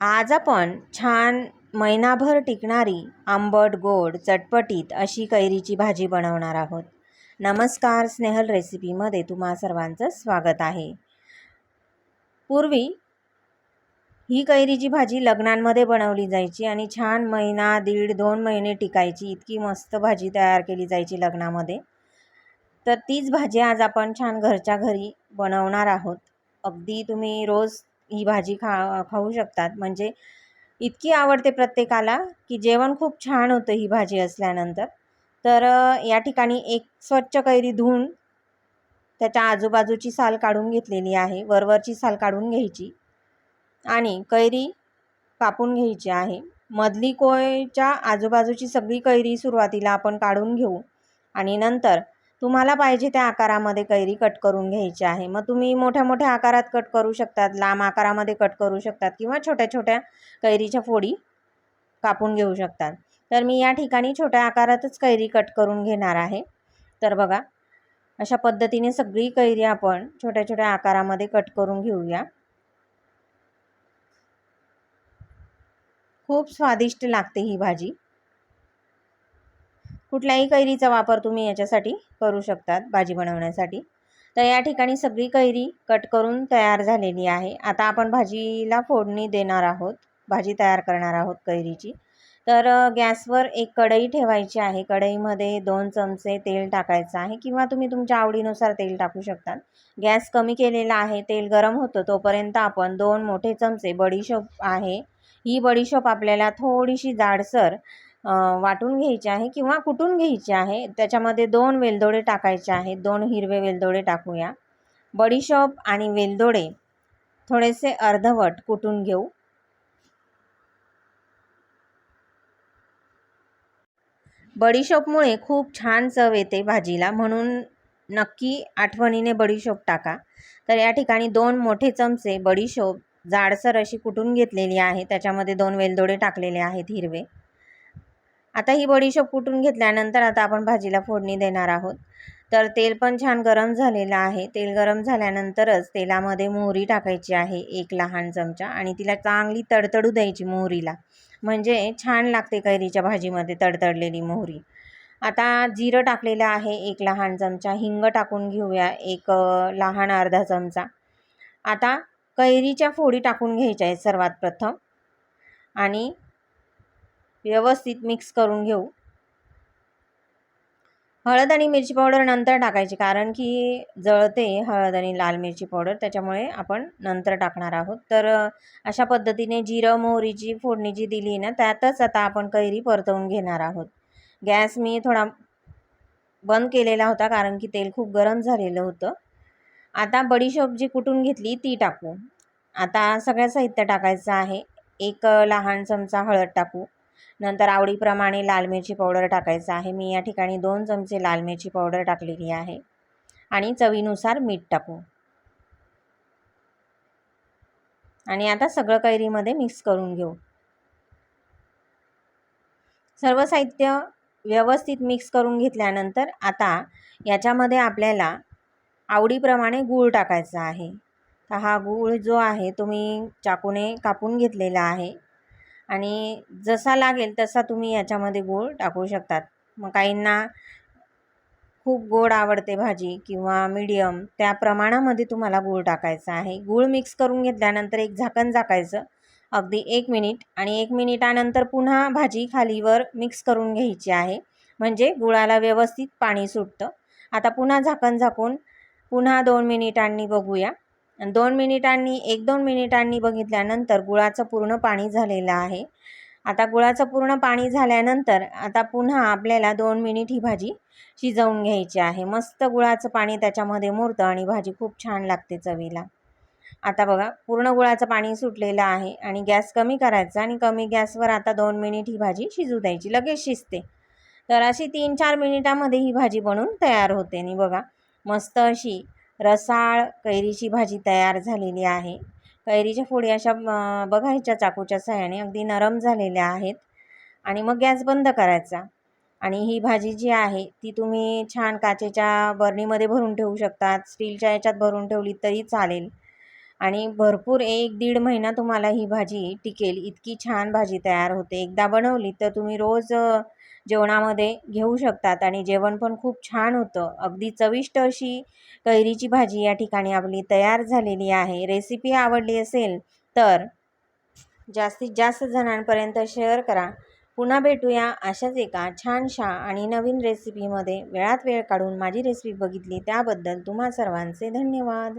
आज आपण छान महिनाभर टिकणारी आंबट गोड चटपटीत अशी कैरीची भाजी बनवणार आहोत. नमस्कार स्नेहल रेसिपीमध्ये तुम्हा सर्वांचं स्वागत आहे. पूर्वी ही कैरीची भाजी लग्नांमध्ये बनवली जायची आणि छान महिना दीड दोन महिने टिकायची इतकी मस्त भाजी तयार केली जायची लग्नामध्ये. तर तीच भाजी आज आपण छान घरच्या घरी बनवणार आहोत. अगदी तुम्ही रोज ही भाजी खा खाऊ शकतात. म्हणजे इतकी आवडते प्रत्येकाला की जेवण खूप छान होतं ही भाजी असल्यानंतर. तर या ठिकाणी एक स्वच्छ कैरी धुवून त्याच्या आजूबाजूची साल काढून घेतलेली आहे. वरवरची साल काढून घ्यायची आणि कैरी कापून घ्यायची आहे. मधली कोयच्या आजूबाजूची सगळी कैरी सुरुवातीला आपण काढून घेऊ आणि नंतर तुम्हाला पाहिजे त्या आकारामध्ये कैरी कट करून घ्यायची आहे. मग तुम्ही मोठ्या मोठ्या आकारात कट करू शकतात लांब आकारामध्ये कट करू शकतात किंवा छोट्या छोट्या कैरीच्या फोडी कापून घेऊ शकतात. तर मी या ठिकाणी छोट्या आकारातच कैरी कट करून घेणार आहे. तर बघा अशा पद्धतीने सगळी कैरी आपण छोट्या छोट्या आकारामध्ये कट करून घेऊया. खूप स्वादिष्ट लागते ही भाजी. कुठल्याही कैरीचा वापर तुम्ही याच्यासाठी करू शकतात भाजी बनवण्यासाठी. तर या ठिकाणी सगळी कैरी कट करून तयार झालेली आहे. आता आपण भाजीला फोडणी देणार आहोत. भाजी तयार करणार आहोत कैरीची. तर गॅसवर एक कढई ठेवायची आहे. कढईमध्ये दोन चमचे तेल टाकायचं आहे किंवा तुम्ही तुमच्या आवडीनुसार तेल टाकू शकता गॅस कमी केलेला आहे. तेल गरम होतं तोपर्यंत आपण दोन मोठे चमचे बडीशोप आहे. ही बडीशोप आपल्याला थोडीशी जाडसर वाटून घ्यायचे आहे किंवा कुटून घ्यायचे आहे. त्याच्यामध्ये दोन वेलदोडे टाकायचे आहेत. दोन हिरवे वेलदोडे टाकूया. बडीशॉप आणि वेलदोडे थोडेसे अर्धवट कुटून घेऊ. बडीशॉपमुळे खूप छान चव येते भाजीला. म्हणून नक्की आठवणीने बडीशोप टाका. तर या ठिकाणी दोन मोठे चमचे बडीशोप जाडसर अशी कुटून घेतलेली आहे. त्याच्यामध्ये दोन वेलदोडे टाकलेले आहेत हिरवे. आता ही बडीशोप कुटून घेतल्यानंतर आता आपण भाजीला फोडणी देणार आहोत. तर तेल पण छान गरम झालेलं आहे. तेल गरम झाल्यानंतरच तेलामध्ये मोहरी टाकायची आहे एक लहान चमचा आणि तिला चांगली तडतडू द्यायची मोहरीला. म्हणजे छान लागते कैरीच्या भाजीमध्ये तडतडलेली मोहरी. आता जिरं टाकलेलं आहे एक लहान चमचा हिंग टाकून घेऊया एक लहान अर्धा चमचा. आता कैरीच्या फोडी टाकून घ्यायच्या आहेत सर्वात प्रथम. आणि व्यवस्थित मिक्स करून घेऊ. हळद आणि मिरची पावडर नंतर टाकायची कारण की जळते हळद आणि लाल मिरची पावडर त्याच्यामुळे आपण नंतर टाकणार आहोत. तर अशा पद्धतीने जिरं मोहरीची फोडणी जी दिली ना त्यातच आता आपण कैरी परतवून घेणार आहोत. गॅस मी थोडा बंद केलेला होता कारण की तेल खूप गरम झालेलं होतं. आता बडीशोप जी कुटून घेतली ती टाकू. आता सगळं साहित्य टाकायचं आहे. एक लहान चमचा हळद टाकू. नंतर आवडीप्रमाणे लाल मिरची पावडर टाकायचं आहे. मी या ठिकाणी दोन चमचे लाल मिरची पावडर टाकलेली आहे. आणि चवीनुसार मीठ टाकू. आणि आता सगळं कैरीमध्ये मिक्स करून घेऊ. सर्व साहित्य व्यवस्थित मिक्स करून घेतल्यानंतर आता याच्यामध्ये आपल्याला आवडीप्रमाणे गूळ टाकायचा आहे. तर हा गूळ जो आहे तो मी चाकूने कापून घेतलेला आहे. आणि जसा लागेल तसा तुम्ही याच्यामध्ये गूळ टाकू शकतात. मग काहींना खूप गोड आवडते भाजी किंवा मीडियम त्या प्रमाणामध्ये तुम्हाला गूळ टाकायचा आहे. गूळ मिक्स करून घेतल्यानंतर एक झाकण झाकायचं. अगदी एक मिनिट आणि एक मिनिटानंतर पुन्हा भाजी खालीवर मिक्स करून घ्यायची आहे. म्हणजे गुळाला व्यवस्थित पाणी सुटतं. आता पुन्हा झाकण झाकून पुन्हा दोन मिनिटांनी बघूया. दोन मिनिटांनी एक दोन मिनिटांनी बघितल्यानंतर गुळाचं पूर्ण पाणी झालेलं आहे. आता गुळाचं पूर्ण पाणी झाल्यानंतर आता पुन्हा आपल्याला दोन मिनिट ही भाजी शिजवून घ्यायची आहे. मस्त गुळाचं पाणी त्याच्यामध्ये मुरतं आणि भाजी खूप छान लागते चवीला. आता बघा पूर्ण गुळाचं पाणी सुटलेलं आहे आणि गॅस कमी करायचा आणि कमी गॅसवर आता दोन मिनिट ही भाजी शिजू द्यायची. लगेच शिजते. तर अशी तीन चार मिनिटामध्ये ही भाजी बनून तयार होते. आणि बघा मस्त अशी रसाळ कैरीची भाजी तयार झालेली आहे. कैरीच्या फोडी अशा बघायच्या चाकूच्या सहाय्याने अगदी नरम झालेल्या आहेत आणि मग गॅस बंद करायचा. आणि ही भाजी जी आहे ती तुम्ही छान काचेच्या बरणीमध्ये भरून ठेवू शकतात. स्टीलच्या याच्यात भरून ठेवली तरी चालेल. आणि भरपूर एक दीड महिना तुम्हाला ही भाजी टिकेल. इतकी छान भाजी तयार होते. एकदा बनवली तर तुम्ही रोज जेवणामध्ये घेऊ शकतात आणि जेवण पण खूप छान होतं. अगदी चविष्ट अशी कैरीची भाजी या ठिकाणी आपली तयार झालेली आहे. रेसिपी आवडली असेल तर जास्तीत जास्त जणांपर्यंत शेअर करा. पुन्हा भेटूया अशाच एका छानशा आणि नवीन रेसिपीमध्ये वेळात वेळ काढून माझी रेसिपी बघितली त्याबद्दल तुम्हा सर्वांचे धन्यवाद.